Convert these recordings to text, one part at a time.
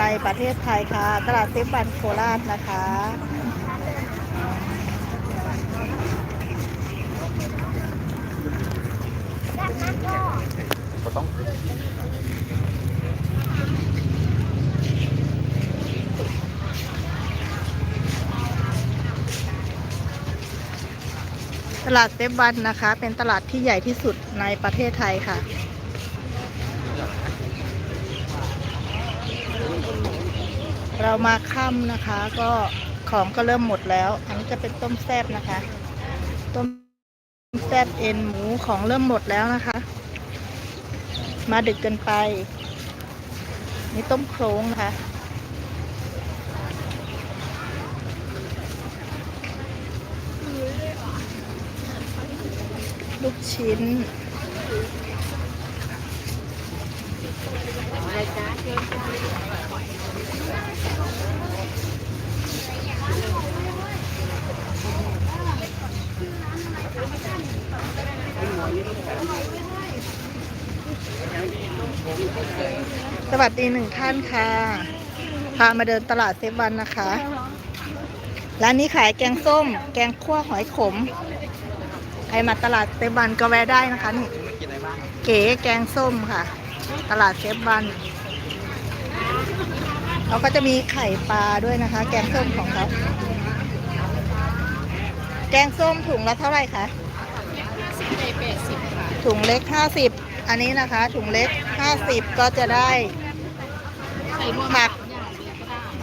ในประเทศไทยค่ะ ตลาดเซฟวันโคราชนะคะก็ต้องตลาดเซฟวันนะคะ เป็นตลาดที่ใหญ่ที่สุดในประเทศไทยค่ะ เรามาค่ำนะคะ ก็ของก็เริ่มหมดแล้ว อันนี้จะเป็นต้มแซบนะคะ ต้มแซบเอ็นหมูของเริ่มหมดแล้วนะคะ มาดึกเกินไป นี่ต้มโครงนะคะลูกชิ้น สวัสดีหนึ่งท่านค่ะ พามาเดินตลาดเซฟวันนะคะ ร้านนี้ขายแกงส้ม แกงคั่วหอยขม ใครมาตลาดเซฟวันก็แวะได้นะคะนี่กินอะไรบ้างเก๋แกงส้มค่ะ ตลาดเซฟวันเขาก็จะมีไข่ปลาด้วยนะคะ แกงส้มของเขาแกงส้มถุงละเท่าไหร่คะถุงเล็กห้าสิบ อันนี้นะคะถุงเล็กห้าสิบก็จะได้ผัก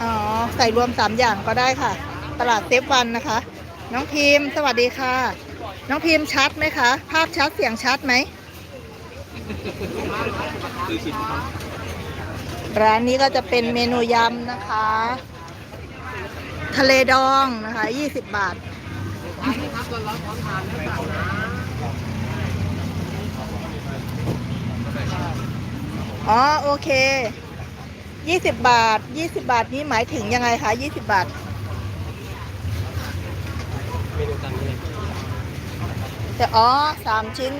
อ๋อใส่รวมสามอย่างก็ได้ค่ะ ตลาดเซฟวันนะคะ น้องพิมพ์ สวัสดีค่ะ น้องพิมพ์ชัดไหมคะ ภาพชัดเสียงชัดไหมร้านนี้ก็จะเป็นเมนูยำนะคะ ทะเลดองนะคะ 20 บาทอ๋อ อ๋อโอเค20บาท20บาทนี้หมายถึงยังไงคะ20บาทเมนูจานนี้เลยแต่อ๋อสามชิ้น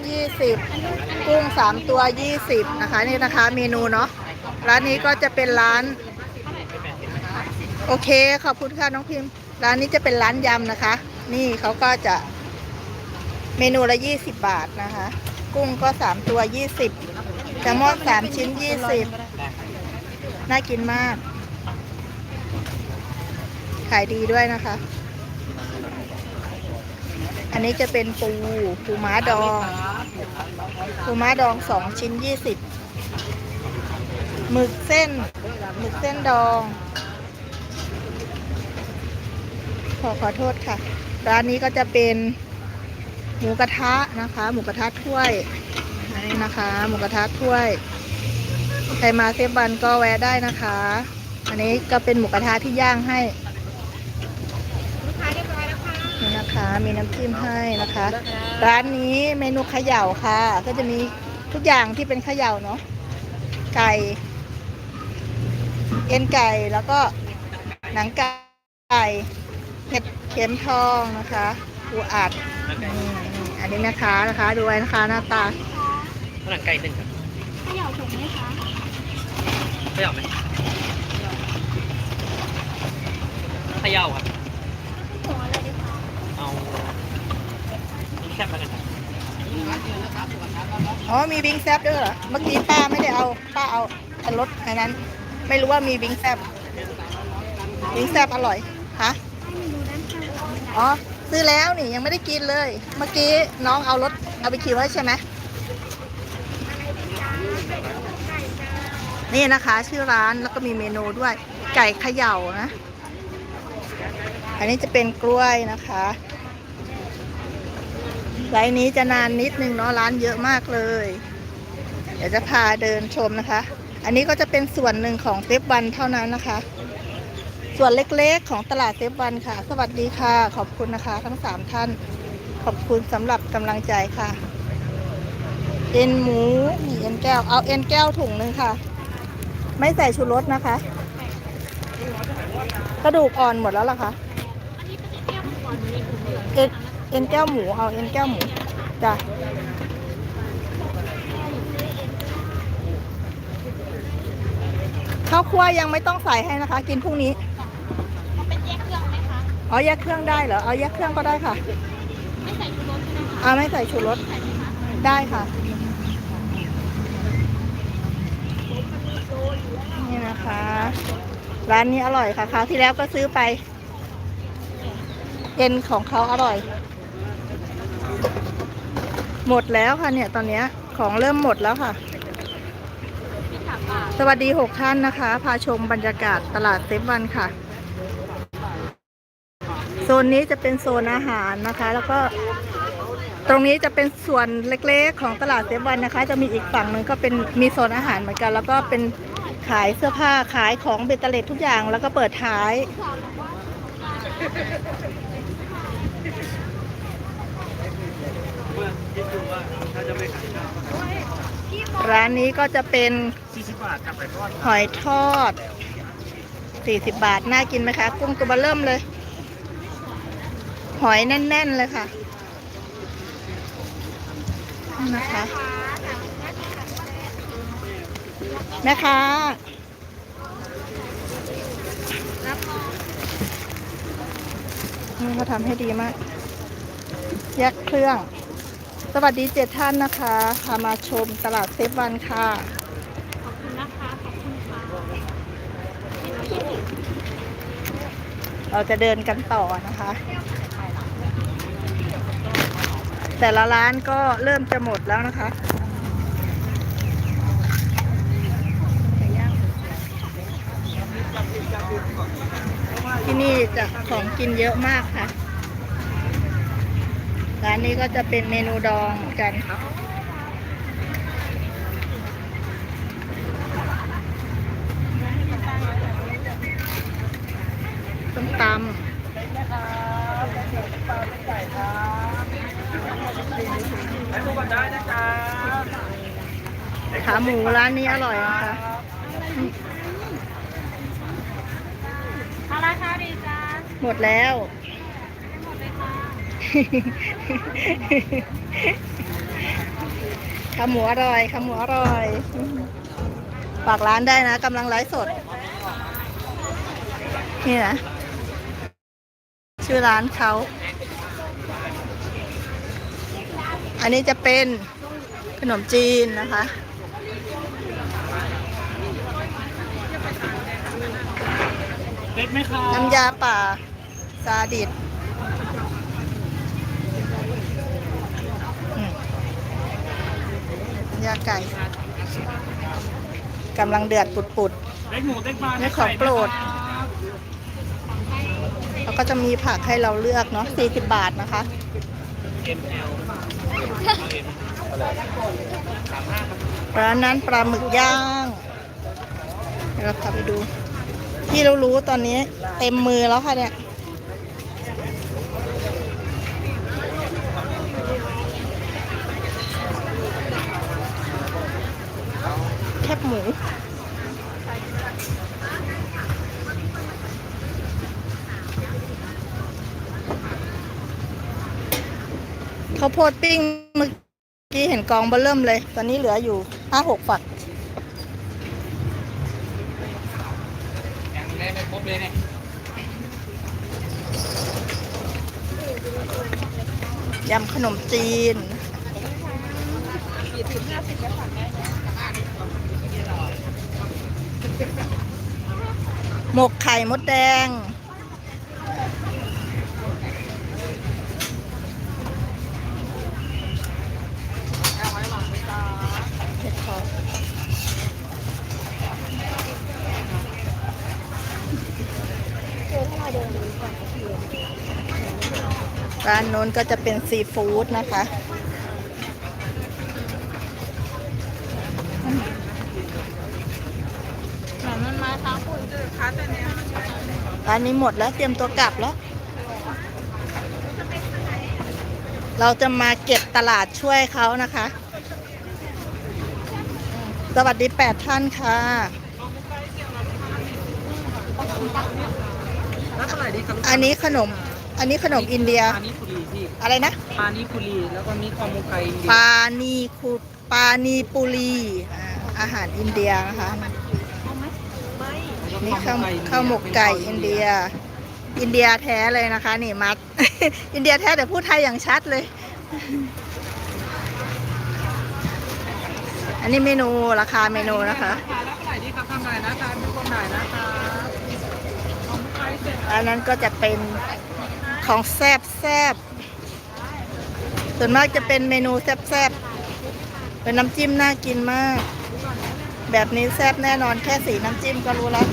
20กุ้ง3ตัว20นะคะนี่นะคะเมนูเนาะร้านนี้ก็จะเป็นร้าน โอเคขอบคุณค่ะน้องพิมพ์ ร้านนี้จะเป็นร้านยำนะคะ นี่เขาก็จะเมนูละ20บาทนะคะ กุ้งก็3ตัว20 แซลมอน3ชิ้น20น่ากินมาก ขายดีด้วยนะคะ อันนี้จะเป็นปู ปูม้าดอง ปูม้าดองสองชิ้นยี่สิบหมึกเส้น หมึกเส้นดอง ขอขอโทษค่ะ ร้านนี้ก็จะเป็นหมูกระทะนะคะ หมูกระทะถ้วย นี่นะคะ หมูกระทะถ้วย ใครมาเซฟบันก็แวะได้นะคะ อันนี้ก็เป็นหมูกระทะที่ย่างให้นี่นะคะ มีน้ำจิ้มให้นะคะ ร้านนี้เมนูเขย่าค่ะ ก็จะมีทุกอย่างที่เป็นเขย่าเนาะไก่เอ็นไก่แล้วก็หนังไก่เห็ดเข็มทองนะคะปูอัดอันนี้นะคะนะคะดูไว้นะคะหน้าตา หนังไก่หนึ่งครับเขย่าถุงไหมคะเขย่าไหมเขย่าครับถุงอะไรดีคะเอาแซ่บแล้วกันครับอ๋อมีวิงแซบด้วยเหรอ เมื่อกี้ป้าไม่ได้เอา ป้าเอาอันรถอันนั้น ไม่รู้ว่ามีวิงแซบวิงแซบอร่อย ฮะ อ๋อ ซื้อแล้วนี่ยังไม่ได้กินเลย เมื่อกี้น้องเอารถเอาไปขี่ไว้ใช่ไหม นี่นะคะ ชื่อร้านแล้วก็มีเมนูด้วยไก่เขย่านะ อันนี้จะเป็นกล้วยนะคะไลน์นี้จะนานนิดนึงเนาะร้านเยอะมากเลย เดี๋ยวจะพาเดินชมนะคะ อันนี้ก็จะเป็นส่วนหนึ่งของเซฟวันเท่านั้นนะคะ ส่วนเล็กๆของตลาดเซฟวันค่ะ สวัสดีค่ะ ขอบคุณนะคะ ทั้งสามท่าน ขอบคุณสำหรับกำลังใจค่ะ เอ็นหมูนี่เอ็นแก้ว เอาเอ็นแก้วถุงหนึ่งค่ะ ไม่ใส่ชูรสนะคะ กระดูกอ่อนหมดแล้วเหรอคะเอ็นเอ็นแก้วหมูเอาเอ็นแก้วหมูจ้ะข้าวคั่วยังไม่ต้องใส่ให้นะคะ กินพรุ่งนี้เอาเป็นแยกเครื่องไหมคะอ๋อแยกเครื่องได้เหรอเอาแยกเครื่องก็ได้ค่ะ ไม่ใส่ชูรสใช่ไหมคะอ่าไม่ใส่ชูรสใส่ไหมคะได้ค่ะ นี่นะคะ ร้านนี้อร่อยค่ะคราวที่แล้วก็ซื้อไป เอ็นของเขาอร่อย หมดแล้วค่ะเนี่ย ตอนนี้ของเริ่มหมดแล้วค่ะ สวัสดีหกท่านนะคะ พาชมบรรยากาศตลาดเซฟวันค่ะ โซนนี้จะเป็นโซนอาหารนะคะ แล้วก็ ตรงนี้จะเป็นส่วนเล็กๆ ของตลาดเซฟวันนะคะ จะมีอีกฝั่งหนึ่งก็เป็นมีโซนอาหารเหมือนกัน แล้วก็เป็นขายเสื้อผ้าขายของเบตเตอร์เลตทุกอย่างแล้วก็เปิดท้าย เมื่อคิดดูว่าถ้าจะไม่ขายข้าวร้านนี้ก็จะเป็นสี่สิบาทกับไปทอดหอยทอด 40 บาท น่ากินไหมคะ กุ้งตัวเบอเริ่มเลย หอยแน่น ๆ เลยค่ะ นี่นะคะ แม่ค้านี่เขาทำให้ดีมาก แยกเครื่อง สวัสดีเจ็ดท่านนะคะพามาชมตลาดเซฟวันค่ะ ขอบคุณนะคะ ขอบคุณค่ะ เราจะเดินกันต่อนะคะ แต่ละร้านก็เริ่มจะหมดแล้วนะคะที่นี่จะของกินเยอะมากค่ะ ร้านนี้ก็จะเป็นเมนูดองเหมื อนกันส้มตำขาหมูร้านนี้อร่อยนะคะอะไรคะดีจ้าหมดแล้วหมดเลยค่ะขาหมูอร่อยขาหมูอร่อยฝากร้านได้นะกำลังไลฟ์สด นี่นะชื่อร้านเขา อั นนี้จะเป็นขนมจีนนะคะเล็กไหมครับน้ำยาป่าซาดิสอืมน้ำยาไก่กำลังเดือดปุดเล็กหมูเล็กปลานี่ของโปรดๆแล้วก็จะมีผักให้เราเลือกเนาะ40 บาทนะคะเอ็มแอล ร้านนั้นปลาหมึกย่างเราขับไปดู ที่เรารู้ตอนนี้เต็มมือแล้วค่ะเนี่ยแคบหมู ข้าวโพดปิ้งเมื่อกี้เห็นกองเบอร์เริ่มเลย ตอนนี้เหลืออยู่ห้าหกฝักยังได้ไม่ครบเลยเนี่ยยำขนมจีนหมกไข่มดแดง เห็ดเพาะ ร้านโน้นก็จะเป็นซีฟู้ดนะคะเหมือนมันมาทั้งคุณคือคัสเนี่ยร้านนี้หมดแล้วเตรียมตัวกลับแล้ว เราจะมาเก็บตลาดช่วยเขานะคะ สวัสดีแปดท่านค่ะแล้วเท่าไหร่ดีครับอันนี้ขนม อันนี้ขนมอินเดีย ปานิคุรีพี่อะไรนะ ปานิคุรีแล้วก็มีคอมูไกอินเดียปานีคูปานีปุรีอ่าอาหารอินเดียนะคะเอาไหมเบอร์นี่ข้าวข้าวหมกไก่อินเดีย อินเดียแท้เลยนะคะ นี่มัด อินเดียแท้แต่พูดไทยอย่างชัดเลย อันนี้เมนูราคาเมนูนะคะแล้วเท่าไหร่ดีครับทำไหนนะคะทุกคนไหนนะคะของใครเสร็จ อันนั้นก็จะเป็น ของแซบแซบส่วนมากจะเป็นเมนูแซบแซบเป็นน้ำจิ้มน่ากินมาก แบบนี้แซบแน่นอนแค่สีน้ำจิ้มก็รู้แล้ว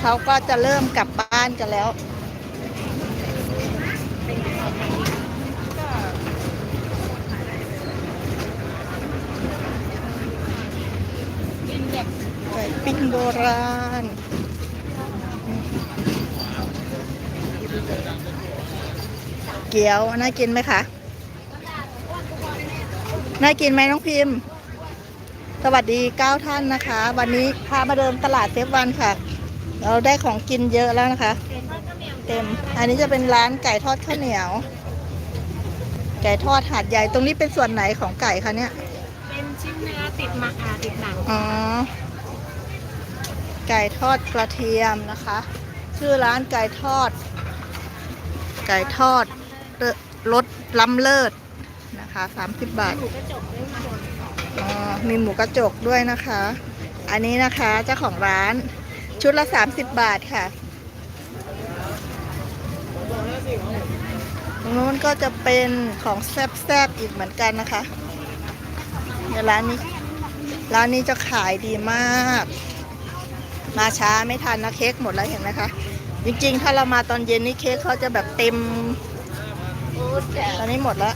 เขาก็จะเริ่มกลับบ้านกันแล้ว ปิ้งโบราณ เกี๊ยวน่ากินไหมคะ น่ากินไหมน้องพิมพ์ สวัสดีเก้าท่านนะคะ วันนี้พามาเดินตลาดเซฟวันค่ะ เราได้ของกินเยอะแล้วนะคะ เต็ม อันนี้จะเป็นร้านไก่ทอดข้าวเหนียว ไก่ทอดหาดใหญ่ ตรงนี้เป็นส่วนไหนของไก่คะเนี่ย เป็นชิ้นเนื้อติดหมักอ่าติดหนังอ๋อ ไก่ทอดกระเทียมนะคะ ชื่อร้านไก่ทอด ไก่ทอดลิศรสล้ำเลิศนะคะ30 บาทมูกระจกด้วยข้างบนอ๋อมีหมูกระจกด้วยนะคะ อันนี้นะคะเจ้าของร้านชุดละ 30 บาทค่ะตรงนู้นก็จะเป็นของแซ่บๆอีกเหมือนกันนะคะร้านนี้ ร้านนี้จะขายดีมาก มาช้าไม่ทันนะเค้กหมดแล้วเห็นไหมคะ จริงๆ ถ้าเรามาตอนเย็นนี่เค้กเขาจะแบบเต็ม ตอนนี้หมดแล้ว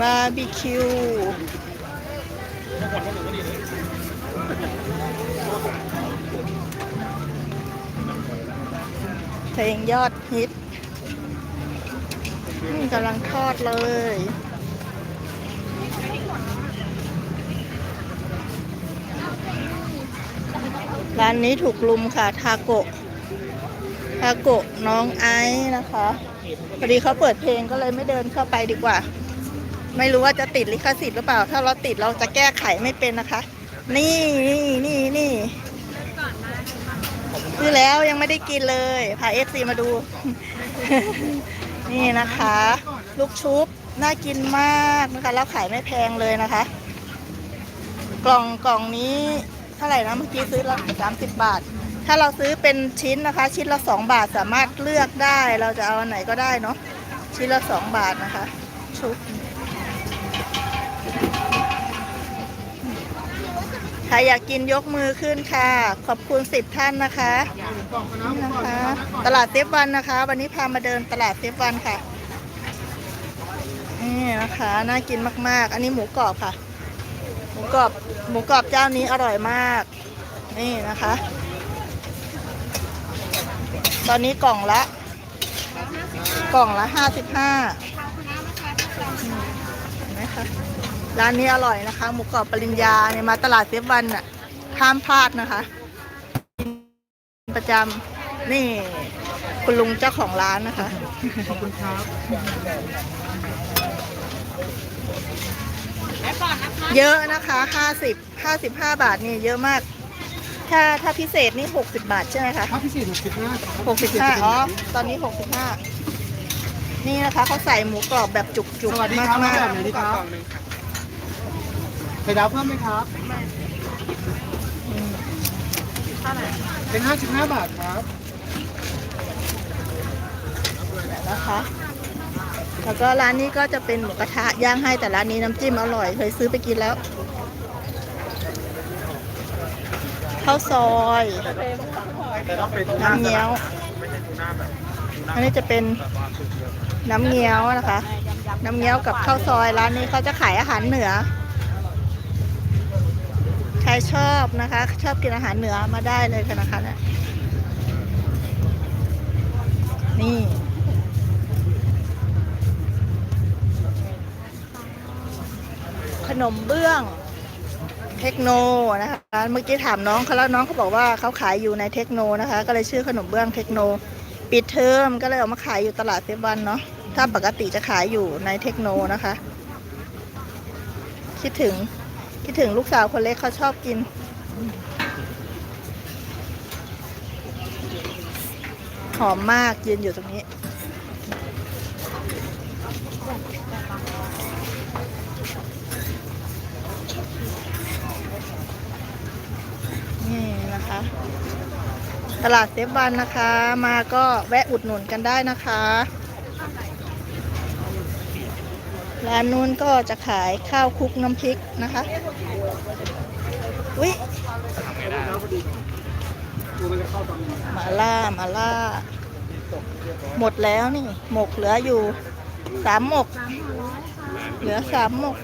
บาร์บีคิวเพลงยอดฮิต นี่กำลังทอดเลย ร้านนี้ถูกลุมค่ะ ทาโกะ ทาโกะน้องไอซ์นะคะพอดีเขาเปิดเพลงก็เลยไม่เดินเข้าไปดีกว่า ไม่รู้ว่าจะติดลิขสิทธิ์หรือเปล่า ถ้าเราติดเราจะแก้ไขไม่เป็นนะคะ นี่นี่นี่นี่ซื้อแล้วยังไม่ได้กินเลยพาเอฟซีมาดู นี่นะคะ ลูกชุบน่ากินมากนะคะแล้วขายไม่แพงเลยนะคะ กล่องกล่องนี้เท่าไหร่นะเมื่อกี้ซื้อละสามสิบบาท ถ้าเราซื้อเป็นชิ้นนะคะ ชิ้นละสองบาทสามารถเลือกได้ เราจะเอาอันไหนก็ได้เนาะชิ้นละสองบาทนะคะ ชุบ ใครอยากกินยกมือขึ้นค่ะ ขอบคุณสิบท่านนะคะนี่นะคะ ตลาดเซฟวันนะคะ วันนี้พามาเดินตลาดเซฟวันค่ะนี่นะคะน่ากินมาก ๆ อันนี้หมูกรอบค่ะ หมูกรอบหมูกรอบเจ้านี้อร่อยมาก นี่นะคะ ตอนนี้กล่องละ กล่องละห้าสิบห้านไหมคะ ร้านนี้อร่อยนะคะ หมูกรอบปริญญาเนี่ยมาตลาดเซฟวันน่ะห้ามพลาดนะคะกินประจำนี่ คุณลุงเจ้าของร้านนะคะ ขอบคุณครับแล้วก่อนนะคะเยอะนะคะห้าสิบห้าสิบห้าบาทนี่เยอะมาก ถ้าถ้าพิเศษนี่หกสิบบาทใช่ไหมคะถ้าพิเศษหกสิบห้าหกสิบห้าอ๋อ ตอนนี้หกสิบห้านี่นะคะเขาใส่หมูกรอบแบบจุกสวัสๆดีมาครับกแบมากบไหนดีครับ ไข่ดาวเพิ่มไหมครับเป็นห้าสิบห้าบาทครับนะคะแล้วก็ร้านนี้ก็จะเป็นหมูกระทะย่างให้แต่ร้านนี้น้ำจิ้มอร่อย เคยซื้อไปกินแล้วข้าวซอยน้ำเงี้ยว อันนี้จะเป็นน้ำเงี้ยวนะคะ น้ำเงี้ยวกับข้าวซอยร้านนี้เขาจะขายอาหารเหนือ รชอบนะคะ ชอบกินอาหารเหนือมาได้เลยค่ะนะคะเนี่ยนี่ขนมเบื้องเทคโนนะคะเมื่อกี้ถามน้องเขาแล้วน้องเขาบอกว่าเขาขายอยู่ในเทคโนนะคะ ก็เลยชื่อขนมเบื้องเทคโน ปิดเทอมก็เลยเอามาขายอยู่ตลาดเซฟวันเนาะถ้าปกติจะขายอยู่ในเทคโนนะคะ คิดถึง คิดถึงลูกสาวคนเล็กเขาชอบกิน หอมมากยืนอยู่ตรงนี้ นี่นะคะ ตลาดเซฟวันนะคะ มาก็แวะอุดหนุนกันได้นะคะ ร้านนู้นก็จะขายข้าวคลุกน้ำพริกนะคะวิหมาล่าหมาล่า หมดแล้วนี่ หมกเหลืออยู่สามหมก เหลือสามหมก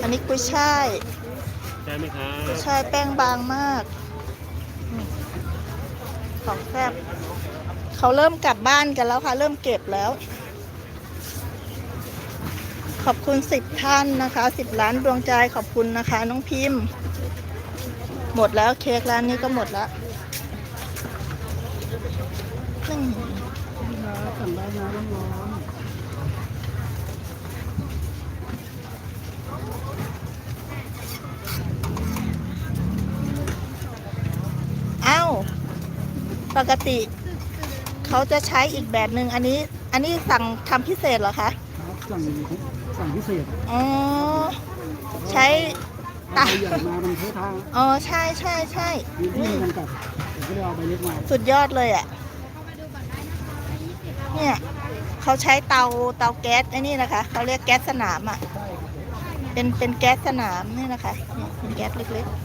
อันนี้กุ้ยช่ายใช่ไหมครับกุ้ยช่ายแป้งบางมากอืมของแซ่บเขาเริ่มกลับบ้านกันแล้วค่ะ เริ่มเก็บแล้ว ขอบคุณสิบท่านนะคะสิบล้านดวงใจขอบคุณนะคะ น้องพิมพ์ หมดแล้วเค้กร้านนี้ก็หมดแล้วนี่งได้นะอ้าปกติ เขาจะใช้อีกแบบหนึ่งอันนี้ อันนี้สั่งทำพิเศษเหรอคะ สั่ง สั่งพิเศษอ๋อ ใช้เอาใบใหญ่มามันเททางอ๋อ ใช่ใช่ใช่มีที่นี่จำกัดผมก็เลยเอาใบเล็กมาสุดยอดเลยอะเนี่ยเขาใช้เตาเตาแก๊สไอ้นี่นะคะเขาเรียกแก๊สสนามอะเป็นเป็นแก๊สสนามนี่นะคะเนี่ยเป็นแก๊สเล็กๆ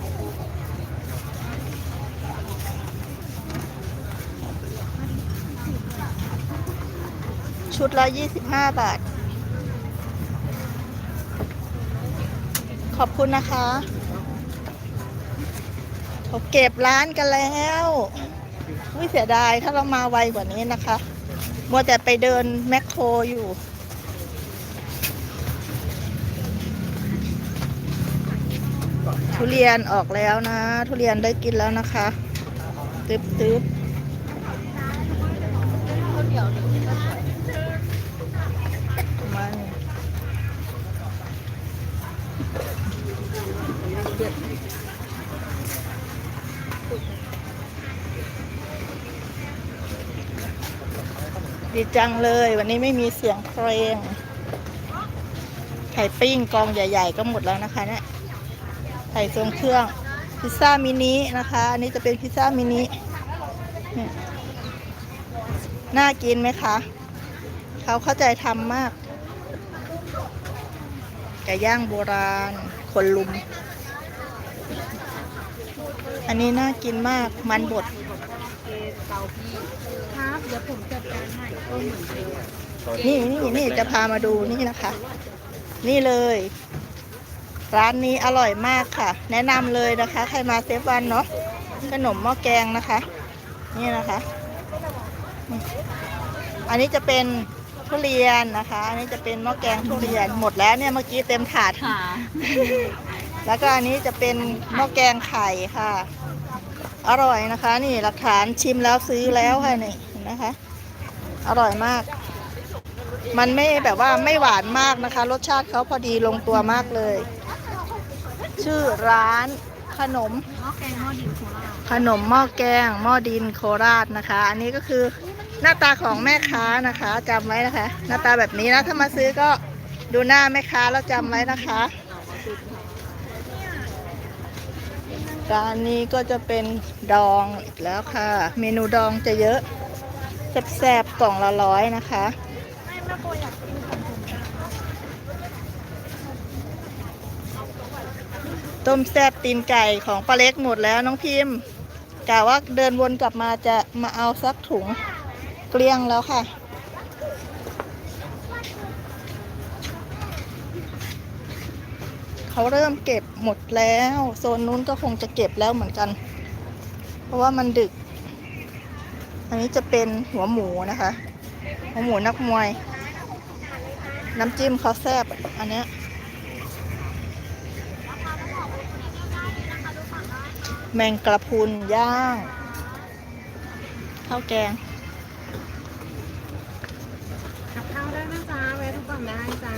ชุดละยี่สิบห้าบาท ขอบคุณนะคะเขาเก็บร้านกันแล้ววิเสียดายถ้าเรามาไวกว่านี้นะคะ มัวแต่ไปเดินแมคโครอยู่ทุเรียนออกแล้วนะ ทุเรียนได้กินแล้วนะคะตึ๊บตึ๊บ ดีจังเลย วันนี้ไม่มีเสียงเพลงไข่ปิ้งกองใหญ่ ๆ ก็หมดแล้วนะคะเนี่ยไข่ทรงเครื่องพิซซ่ามินินะคะ อันนี้จะเป็นพิซซ่ามินิน่ากินไหมคะเขาเข้าใจทำมากไก่ย่างโบราณ คนลุม อันนี้น่ากินมากมันบด เดี๋ยวผมจัดการให้ต้มเหมือนเดิมนี่นี่นี่จะพามาดูนี่นะคะ นี่เลย ร้านนี้อร่อยมากค่ะ แนะนำเลยนะคะ ใครมาเซฟวันเนาะขนมหม้อแกงนะคะ นี่นะคะนี่อันนี้จะเป็นทุเรียนนะคะ อันนี้จะเป็นหม้อแกงทุเรียนหมดแล้วเนี่ยเมื่อกี้เต็มถาดค่ะแล้วก็อันนี้จะเป็นหม้อแกงไข่ค่ะ อร่อยนะคะ นี่หลักฐานชิมแล้วซื้อแล้วค่ะนี่เห็ นะคะ อร่อยมาก มันไม่แบบว่าไม่หวานมากนะคะ รสชาติเขาพอดีลงตัวมากเลย ชื่อร้านขนมขนมหม้อแกงหม้อดินโคราชนะคะ อันนี้ก็คือหน้าตาของแม่ค้านะคะจำไว้นะคะ หน้าตาแบบนี้นะถ้ามาซื้อก็ดูหน้าแม่ค้าแล้วจำไว้นะคะร้านนี้ก็จะเป็นดองอีกแล้วค่ะ เมนูดองจะเยอะ แซบๆกล่องละร้อยนะคะต้มแซ่บตีนไก่ของป้าเล็กหมดแล้วน้องพิมพ์กะว่าเดินวนกลับมาจะมาเอาสักถุงเกลี้ยงแล้วค่ะ เขาเริ่มเก็บหมดแล้ว โซนนู้นก็คงจะเก็บแล้วเหมือนกัน เพราะว่ามันดึก นนี้จะเป็นหัวหมูนะคะ หัวหมูนักมวย น้ำจิ้มเขาแซ่บอันเนี้ยแมงกระพรุนย่างข้าวแกงกับข้าวได้นะจ๊ะแวะทุกฝั่งได้จ้า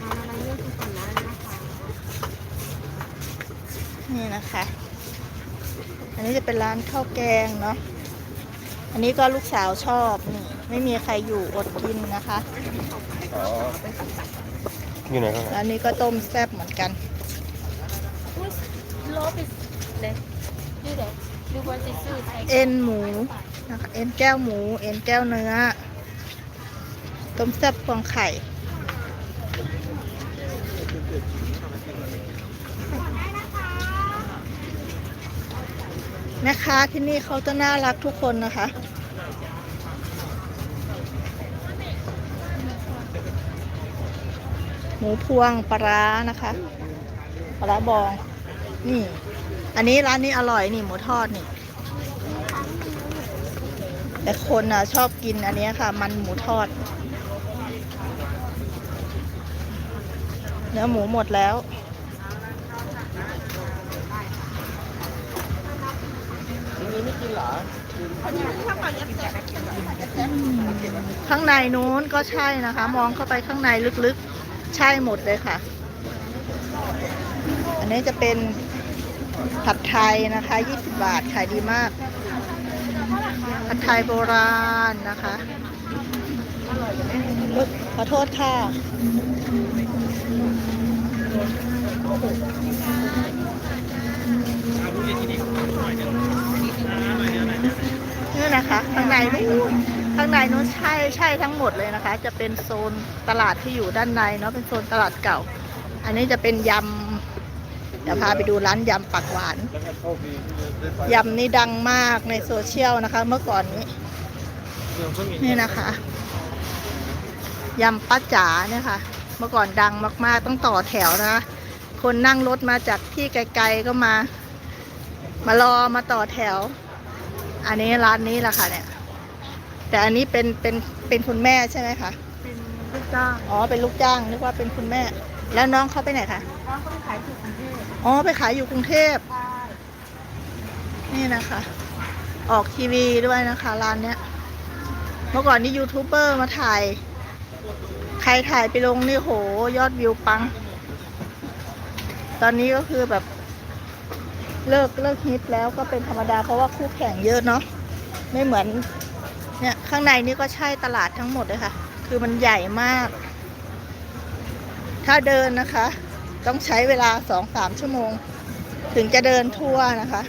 ทานอะไรเลือกทุกฝั่งได้นะคะ นี่นะคะอั นนี้จะเป็นร้านข้าวแกงเนาะ อันนี้ก็ลูกสาวชอบนี่ไม่มีใครอยู่อดกินนะคะอ๋ออยู่ไหนครับร้านนี้ก็ต้มแซ่บเหมือนกันโลไปเลยดูเด็กดูบนจะซื้อใส่เอ็นหมูนะคะ เอ็นแก้วหมู เอ็นแก้วเนื้อ ต้มแซ่บพวงไข่ แม่ค้าที่นี่เขาจะน่ารักทุกคนนะคะ หมูพวงปลาร้านะคะปลาร้าบอง นี่ อันนี้ร้านนี้อร่อยนี่หมูทอดนี่ แต่คนอะชอบกินอันเนี้ยค่ะ มันหมูทอด เนื้อหมูหมดแล้ว ข้างในนู้นก็ใช่นะคะ มองเข้าไปข้างในลึกๆ ใช่หมดเลยค่ะ อันนี้จะเป็นผัดไทยนะคะ 20 บาท ขายดีมาก ผัดไทยโบราณนะคะขอโทษค่ะ นะคะ ข้างในนู้นข้างในนู้นใช่ใช่ทั้งหมดเลยนะคะ จะเป็นโซนตลาดที่อยู่ด้านในเนาะเป็นโซนตลาดเก่า อันนี้จะเป็นยำเดี๋ยวพาไปดูร้านยำปักหวานยำนี่ดังมากในโซเชียลนะคะ เมื่อก่อนนี้นี่นะคะยำป้าจ๋าเนี่ยค่ะ เมื่อก่อนดังมาก ๆ ต้องต่อแถวนะคะ คนนั่งรถมาจากที่ไกล ๆก็มา มารอมาต่อแถว อันนี้ร้านนี้แหละค่ะเนี่ย แต่อันนี้เป็นเป็นเป็นคุณแม่ใช่ไหมคะ เป็นลูกจ้าง อ๋อ เป็นลูกจ้างนึกว่าเป็นคุณแม่ แล้วน้องเขาไปไหนคะร้านก็ไปขายอยู่กรุงเทพอ๋อ ไปขายอยู่กรุงเทพ ใช่ นี่นะคะ ออกทีวีด้วยนะคะร้านเนี้ย เมื่อก่อนนี่ยูทูบเบอร์มาถ่าย ใครถ่ายไปลงนี่โห ยอดวิวปัง ตอนนี้ก็คือแบบ เลิกเลิกฮิตแล้วก็เป็นธรรมดาเพราะว่าคู่แข่งเยอะเนาะไม่เหมือนเนี่ยข้างในนี่ก็ใช่ตลาดทั้งหมดเลยค่ะ คือมันใหญ่มาก ถ้าเดินนะคะ ต้องใช้เวลาสองสามชั่วโมง ถึงจะเดินทั่วนะคะ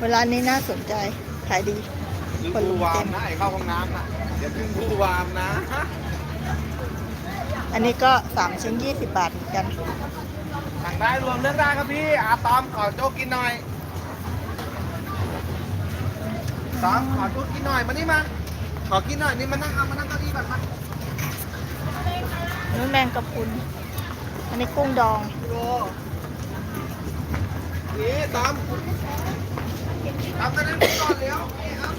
เวลานี้น่าสนใจขายดีคนลุมวาเต็มมนะไอ้เข้าห้องน้ำน่ะอย่าเพิ่งพูดวามนะ อันนี้ก็สามชิ้นยี่สิบบาทเหมือนกัน สั่งได้รวมเลือกได้ครับพี่อาตอมขอโจ๊กกินหน่อยตอมขอโจ๊กกินหน่อยมานี่มาขอกินหน่อยนี่มานั่งเอามานั่งเก้าอี้ก่อนมานู้นแมงกะพรุนอันนี้กุ้งดองโลนี่ตอมตอมมานั่งก่อนเร็วนี่ครับ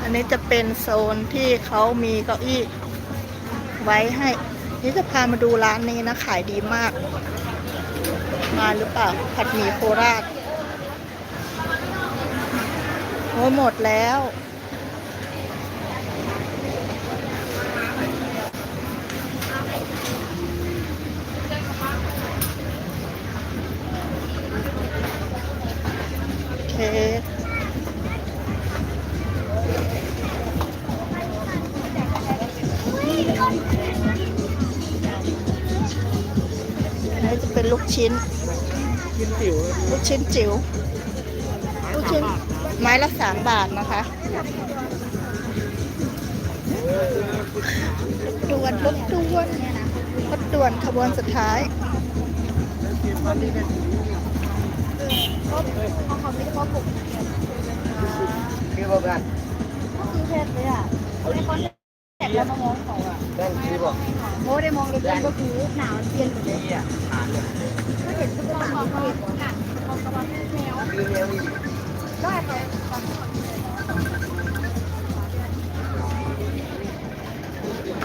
อันนี้จะเป็นโซนที่เขามีเก้าอี้ไว้ให้ นี่จะพามาดูร้านนี้นะ ขายดีมาก มาหรือเปล่า ผัดหมี่โคราชโอ้หมดแล้วเค ลูกชิ้น กินจิ๋วลูกชิ้นจิ๋ว ลูกชิ้นไม้ละสามบาทนะคะรถด่วนรถด่วนรถด่วนขบวนสุดท้ายพี่บอกกันคือเพศเลยอะในคอน แล้วมามองเขาอะได้พี่บอกโมได้มองเลยก็คือหนาวเย็นเลยถ้าเห็นตุ๊กตาเขาเห็นหนักมองกระบะแมวคือเร็วอีได้ไหม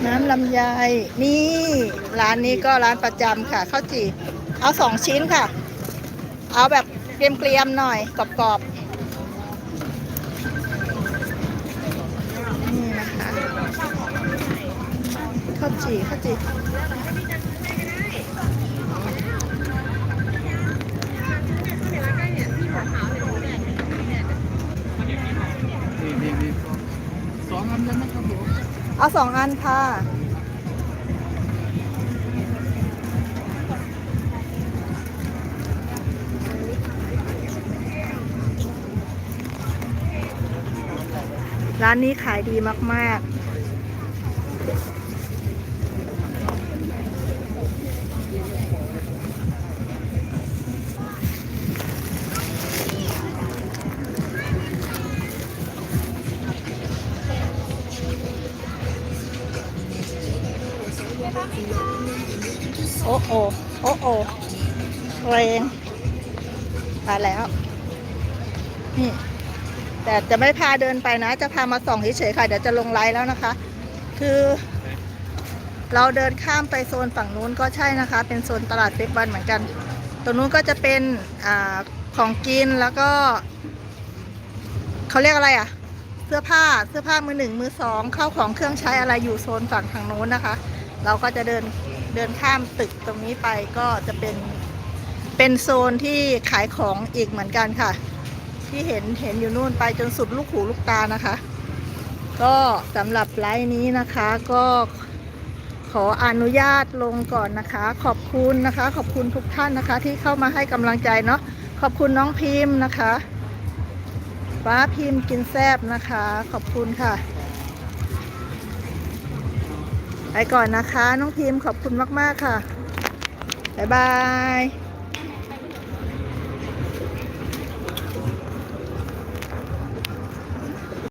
แมน้ำลำไยนี่ ร้านนี้ก็ร้านประจำค่ะข้าวจี่เอาสองชิ้นค่ะ เอาแบบเกรียมๆหน่อยกรอบๆาวจี่ข้าวจี่นี่นี่นี่สองอันแล้วนะครับผมเอาสองอันค่ะร้านนี้ขายดีมาก ๆ แล้ว นี่ แต่จะไม่พาเดินไปนะ จะพามาส่องเฉยๆค่ะ เดี๋ยวจะลงไลน์แล้วนะคะ คือ เราเดินข้ามไปโซนฝั่งนู้นก็ใช่นะคะ เป็นโซนตลาดเฟกวันเหมือนกัน ตรงนู้นก็จะเป็นอของกินแล้วก็เขาเรียกอะไรอะ เสื้อผ้าเสื้อผ้ามือหนึ่งมือสองเข้าของเครื่องใช้อะไรอยู่โซนฝั่งทางโน้นนะคะ เราก็จะเดินเดินข้ามตึกตรงนี้ไปก็จะเป็น เป็นโซนที่ขายของอีกเหมือนกันค่ะ ที่เห็นเห็นอยู่นู่นไปจนสุดลูกหูลูกตานะคะ ก็สำหรับไลฟ์นี้นะคะก็ขออนุญาตลงก่อนนะคะ ขอบคุณนะคะ ขอบคุณทุกท่านนะคะ ที่เข้ามาให้กำลังใจเนาะขอบคุณน้องพิมพ์นะคะฟ้าพิมพ์กินแซบนะคะ ขอบคุณค่ะไปก่อนนะคะ น้องพิมพ์ขอบคุณมาก ๆ ค่ะ บ๊ายบาย